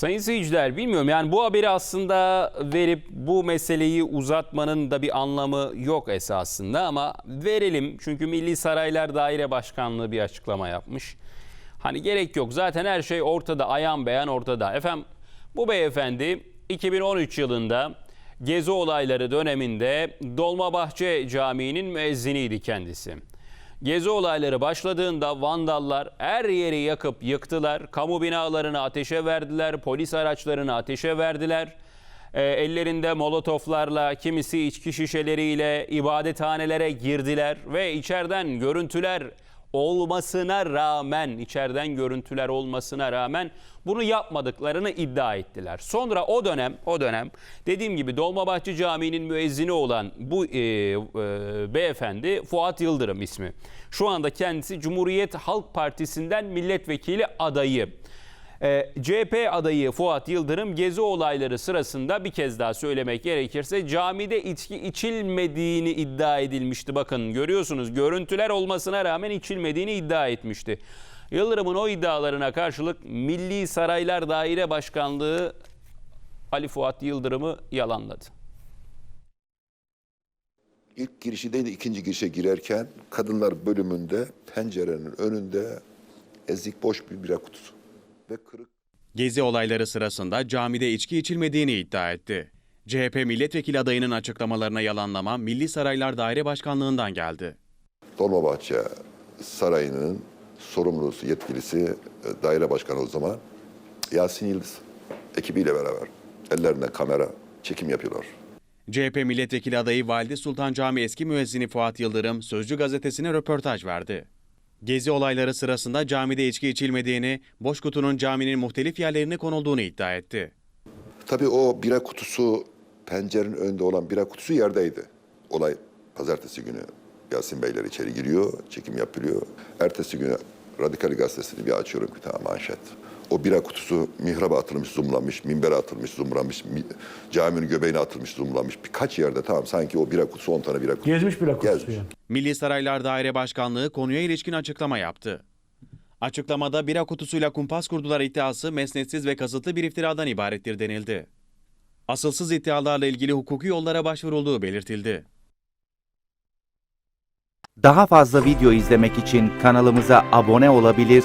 Sayın seyirciler bilmiyorum yani bu haberi aslında verip bu meseleyi uzatmanın da bir anlamı yok esasında ama verelim çünkü Milli Saraylar Daire Başkanlığı bir açıklama yapmış. Hani gerek yok zaten her şey ortada ayan beyan ortada. Efendim bu beyefendi 2013 yılında gezi olayları döneminde Dolmabahçe Camii'nin müezziniydi kendisi. Gezi olayları başladığında vandallar her yeri yakıp yıktılar. Kamu binalarını ateşe verdiler, polis araçlarını ateşe verdiler. E, ellerinde molotoflarla, kimisi içki şişeleriyle ibadethanelere girdiler ve içeriden görüntüler olmasına rağmen, içeriden görüntüler olmasına rağmen bunu yapmadıklarını iddia ettiler. Sonra o dönem, o dönem dediğim gibi Dolmabahçe Camii'nin müezzini olan bu e, e, beyefendi Fuat Yıldırım ismi. Şu anda kendisi Cumhuriyet Halk Partisi'nden milletvekili adayı. Ee, CHP adayı Fuat Yıldırım gezi olayları sırasında bir kez daha söylemek gerekirse camide içki içilmediğini iddia edilmişti. Bakın görüyorsunuz görüntüler olmasına rağmen içilmediğini iddia etmişti. Yıldırım'ın o iddialarına karşılık Milli Saraylar Daire Başkanlığı Ali Fuat Yıldırım'ı yalanladı. İlk girişi değil de ikinci girişe girerken kadınlar bölümünde pencerenin önünde ezik boş bir bira kutusu ve kırık Gezi olayları sırasında camide içki içilmediğini iddia etti. CHP milletvekili adayının açıklamalarına yalanlama Milli Saraylar Daire Başkanlığından geldi. Dolmabahçe Sarayı'nın sorumlusu, yetkilisi, e, daire başkanı o zaman Yasin Yıldız ekibiyle beraber ellerinde kamera çekim yapıyorlar. CHP milletvekili adayı Valide Sultan Camii eski müezzini Fuat Yıldırım Sözcü gazetesine röportaj verdi. Gezi olayları sırasında camide içki içilmediğini, boş kutunun caminin muhtelif yerlerine konulduğunu iddia etti. Tabii o bira kutusu pencerenin önünde olan bira kutusu yerdeydi. Olay pazartesi günü Yasin Beyler içeri giriyor, çekim yapılıyor. Ertesi günü Radikal Gazetesi'ni bir açıyorum bir tane manşet. O bira kutusu mihraba atılmış, zoomlanmış, minbere atılmış, zoomlanmış, mi- caminin göbeğine atılmış, zoomlanmış. Birkaç yerde tamam sanki o bira kutusu 10 tane bira kutusu. Gezmiş bile kutusu Gezmiş. yani. Milli Saraylar Daire Başkanlığı konuya ilişkin açıklama yaptı. Açıklamada bira kutusuyla kumpas kurdular iddiası mesnetsiz ve kasıtlı bir iftiradan ibarettir denildi. Asılsız iddialarla ilgili hukuki yollara başvurulduğu belirtildi. Daha fazla video izlemek için kanalımıza abone olabilir,